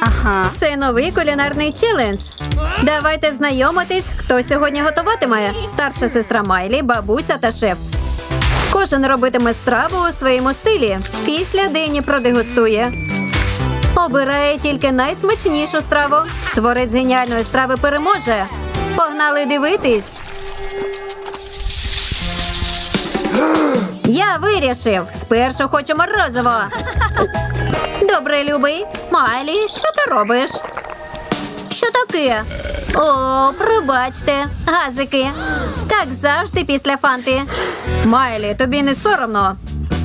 Ага. Це новий кулінарний челендж. Давайте знайомитись, хто сьогодні готуватиме. Старша сестра Майлі, бабуся та шеф. Кожен робитиме страву у своєму стилі. Після Дені продегустує. Обирає тільки найсмачнішу страву. Творець геніальної страви переможе. Погнали дивитись. Я вирішив. Спершу хочу морозиво. Добре, любий. Майлі, що робиш? Що таке? О, пробачте, газики. Так завжди після фанти. Майлі, тобі не соромно.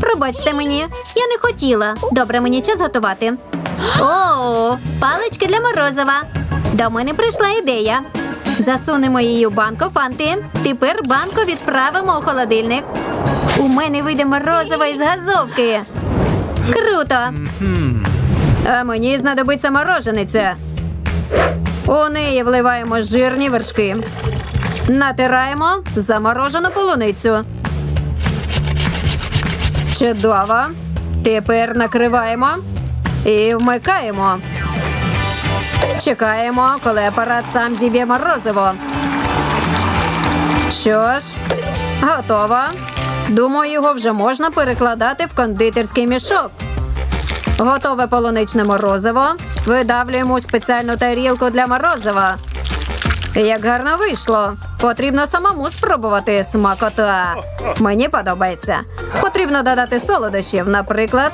Пробачте мені, я не хотіла. Добре, мені час готувати. О, палички для морозива. До мене прийшла ідея. Засунемо її у банку фанти. Тепер банку відправимо у холодильник. У мене вийде морозиво із газовки. Круто. А мені знадобиться морожениця. У неї вливаємо жирні вершки. Натираємо заморожену полуницю. Чудово. Тепер накриваємо і вмикаємо. Чекаємо, коли апарат сам зіб'є морозиво. Що ж, готово. Думаю, його вже можна перекладати в кондитерський мішок. Готове полуничне морозиво. Видавлюємо спеціальну тарілку для морозива. Як гарно вийшло. Потрібно самому спробувати смакота. Мені подобається. Потрібно додати солодощів, наприклад,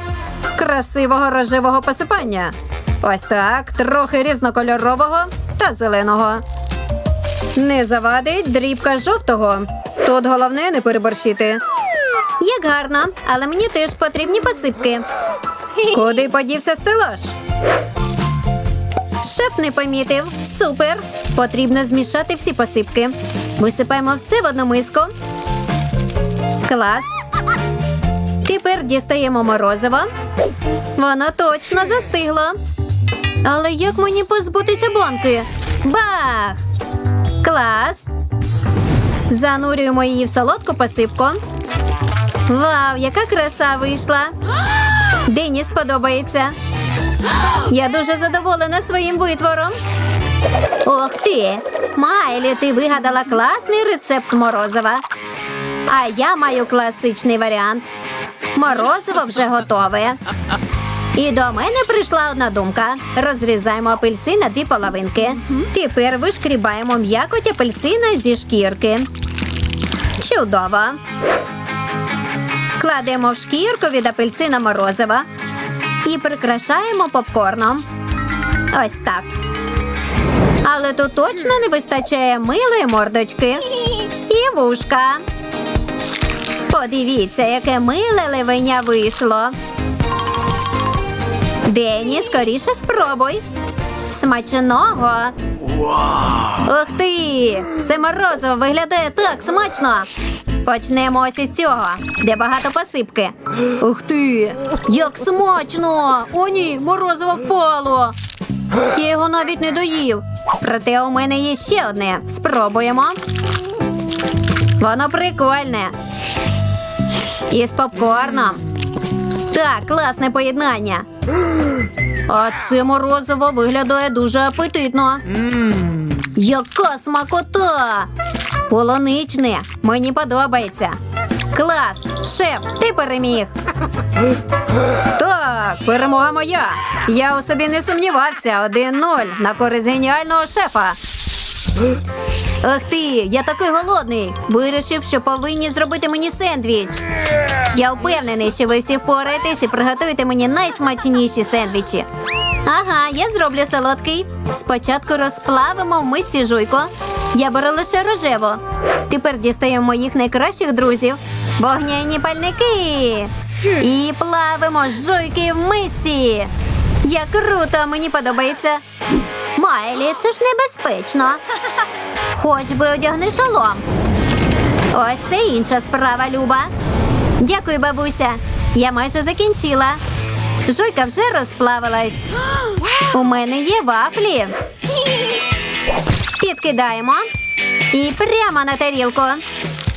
красивого рожевого посипання. Ось так, трохи різнокольорового та зеленого. Не завадить дрібка жовтого. Тут головне не переборщити. Як гарно, але мені теж потрібні посипки. Куди подівся стелаж? Шеф не помітив. Супер. Потрібно змішати всі посипки. Висипаємо все в одну миску. Клас. Тепер дістаємо морозиво. Воно точно застигло. Але як мені позбутися банки? Бах! Клас. Занурюємо її в солодку посипку. Вау, яка краса вийшла! Дені сподобається. Я дуже задоволена своїм витвором. Ох ти! Майлі, ти вигадала класний рецепт морозива. А я маю класичний варіант. Морозиво вже готове. І до мене прийшла одна думка. Розрізаємо апельсин на дві половинки. Тепер вишкрібаємо м'якоть апельсина зі шкірки. Чудово. Кладемо в шкірку від апельсина морозива і прикрашаємо попкорном. Ось так. Але тут точно не вистачає милої мордочки і вушка. Подивіться, яке миле левеня вийшло. Дені, скоріше спробуй. Смачного. Ух ти! Це морозиво виглядає так смачно. Почнемо ось із цього, де багато посипки. Ух ти! Як смачно! О, ні, морозиво впало. Я його навіть не доїв. Проте у мене є ще одне. Спробуємо. Воно прикольне. І з попкорном. Так, класне поєднання. А це морозиво виглядає дуже апетитно. Яка смакота! Полоничне, мені подобається. Клас, шеф, ти переміг. Так, перемога моя. Я у собі не сумнівався. 1-0 на користь геніального шефа. Ах ти, я такий голодний. Вирішив, що повинні зробити мені сендвіч. Я впевнений, що ви всі впораєтесь і приготуєте мені найсмачніші сендвічі. Ага, я зроблю солодкий. Спочатку розплавимо в мисці жуйку. Я беру лише рожеву. Тепер дістаємо моїх найкращих друзів. Вогняні пальники. І плавимо жуйки в мисці. Як круто, мені подобається. Майлі, це ж небезпечно. Хоч би одягни шолом. Ось це інша справа, Люба. Дякую, бабуся. Я майже закінчила. Жуйка вже розплавилась. У мене є вафлі. Підкидаємо і прямо на тарілку.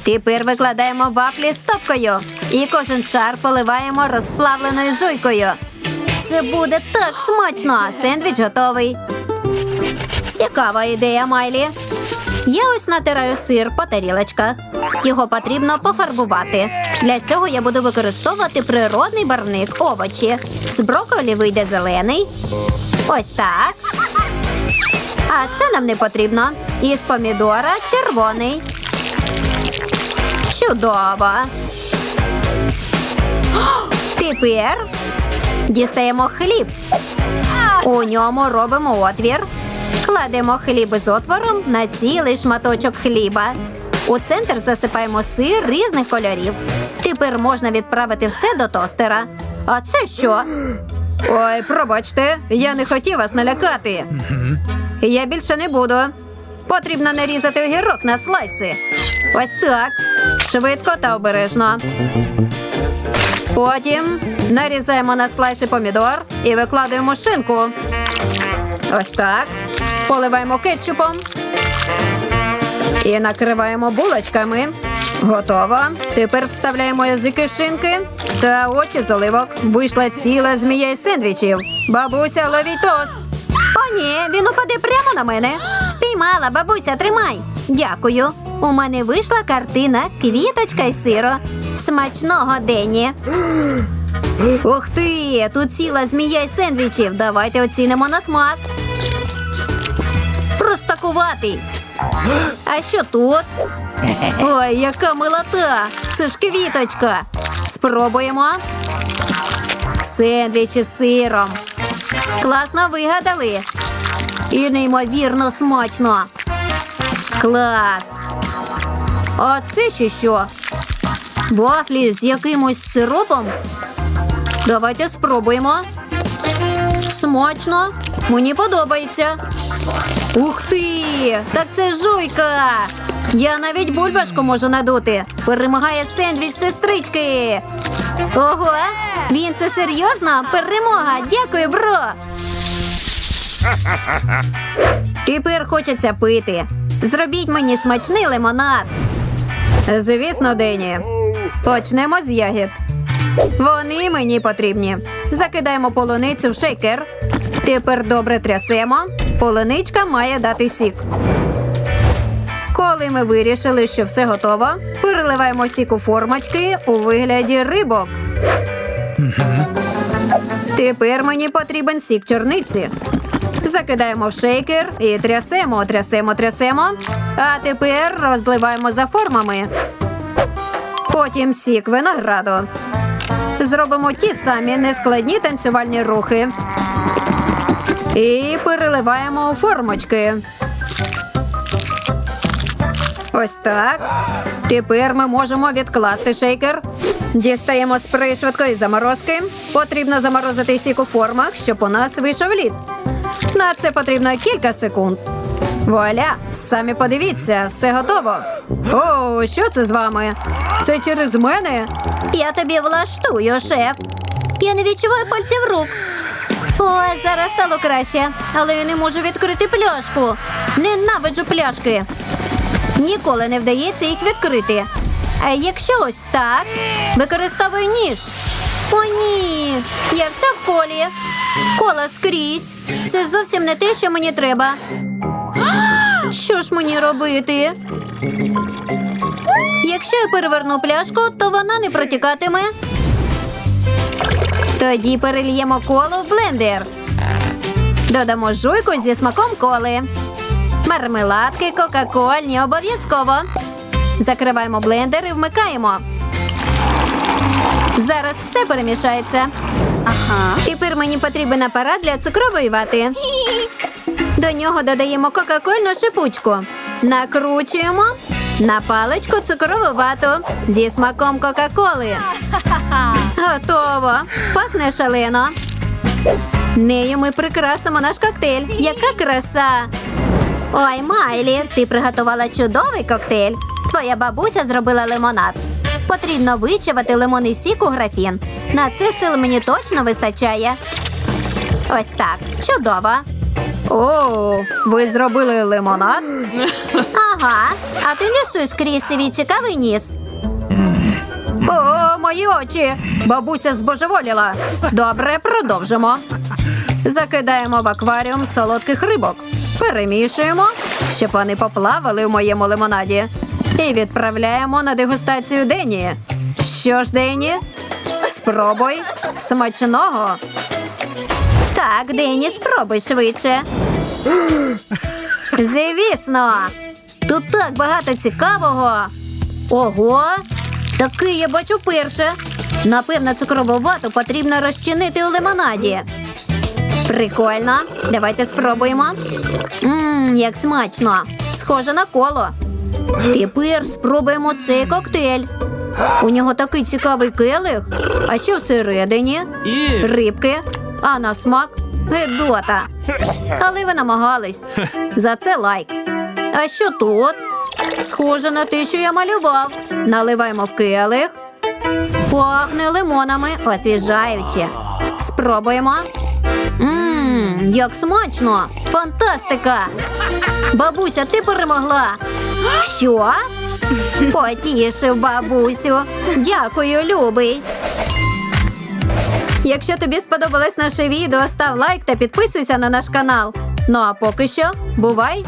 Тепер викладаємо вафлі стопкою і кожен шар поливаємо розплавленою жуйкою. Це буде так смачно! Сендвіч готовий. Цікава ідея, Майлі. Я ось натираю сир по тарілочках. Його потрібно пофарбувати. Для цього я буду використовувати природний барвник овочі. З брокколі вийде зелений. Ось так. А це нам не потрібно. І з помідора червоний. Чудово. Тепер дістаємо хліб. У ньому робимо отвір. Кладемо хліб з отвором на цілий шматочок хліба. У центр засипаємо сир різних кольорів. Тепер можна відправити все до тостера. А це що? Ой, пробачте, я не хотів вас налякати. Я більше не буду. Потрібно нарізати огірок на слайси. Ось так. Швидко та обережно. Потім нарізаємо на слайси помідор і викладаємо шинку. Ось так. Поливаємо кетчупом. І накриваємо булочками. Готово. Тепер вставляємо язики шинки та очі з оливок. Вийшла ціла змія із сендвічів. Бабуся, ловіть тост. О, ні, він упаде прямо на мене. Спіймала, бабуся, тримай. Дякую. У мене вийшла картина Квіточка й сиро. Смачного Дені. Ух ти! Тут ціла змія із сендвічів. Давайте оцінимо на смак. Простакуватий. А що тут? Ой, яка милота! Це ж квіточка. Спробуємо. Сендвіч із сиром. Класно вигадали. І неймовірно смачно. Клас. А це ще що? Вафлі з якимось сиропом? Давайте спробуємо. Смачно. Мені подобається. Ух ти! Так це жуйка! Я навіть бульбашку можу надути. Перемагає сендвіч сестрички. Ого! Він це серйозно? Перемога! Дякую, бро! Тепер хочеться пити. Зробіть мені смачний лимонад. Звісно, Дені. Почнемо з ягід. Вони мені потрібні. Закидаємо полуницю в шейкер. Тепер добре трясемо. Полуничка має дати сік. Коли ми вирішили, що все готово, переливаємо сік у формочки у вигляді рибок. Тепер мені потрібен сік чорниці. Закидаємо в шейкер і трясемо, трясемо, трясемо. А тепер розливаємо за формами. Потім сік винограду. Зробимо ті самі нескладні танцювальні рухи. І переливаємо у формочки. Ось так. Тепер ми можемо відкласти шейкер. Дістаємо спрей швидкої заморозки. Потрібно заморозити сік у формах, щоб у нас вийшов лід. На це потрібно кілька секунд. Вуаля, самі подивіться, все готово. О, що це з вами? Це через мене? Я тобі влаштую, шеф. Я не відчуваю пальців рук. О, зараз стало краще, але я не можу відкрити пляшку. Ненавиджу пляшки. Ніколи не вдається їх відкрити. А якщо ось так, використовую ніж. О, ні, я вся в колі. Кола скрізь. Це зовсім не те, що мені треба. Що ж мені робити? Якщо я переверну пляшку, то вона не протікатиме. Тоді перельємо коло в блендер. Додамо жуйку зі смаком коли. Мармеладки, кока-кольні обов'язково. Закриваємо блендер і вмикаємо. Зараз все перемішається. Ага. Тепер мені потрібен апарат для цукрової вати. До нього додаємо кока-кольну шипучку. Накручуємо на паличку цукрову вату зі смаком Кока-Коли. Готово. Пахне шалено. Нею ми прикрасимо наш коктейль. Яка краса! Ой, Майлі, ти приготувала чудовий коктейль. Твоя бабуся зробила лимонад. Потрібно вичавати лимонний сік у графін. На це сил мені точно вистачає. Ось так. Чудово. О, ви зробили лимонад? Ага. А ти не суй скрізь свій цікавий ніс. О, мої очі. Бабуся збожеволіла. Добре, продовжимо. Закидаємо в акваріум солодких рибок. Перемішуємо, щоб вони поплавали в моєму лимонаді. І відправляємо на дегустацію Дені. Що ж, Дені? Спробуй. Смачного. Так, Дені, спробуй швидше. Звісно. Тут так багато цікавого. Ого! Такий я бачу перше. Напевно, цукрову вату потрібно розчинити у лимонаді. Прикольно. Давайте спробуємо. Мм, як смачно. Схоже на коло. Тепер спробуємо цей коктейль. У нього такий цікавий келих. А що всередині? Рибки, а на смак гедота. Але ви намагались. За це лайк. А що тут? Схоже на те, що я малював. Наливаємо в келих. Пахне лимонами, освіжаюче. Спробуємо. Мм, як смачно! Фантастика! Бабуся, ти перемогла. Що? Потішив бабусю. Дякую, любий. Якщо тобі сподобалось наше відео, став лайк та підписуйся на наш канал. Ну а поки що, бувай!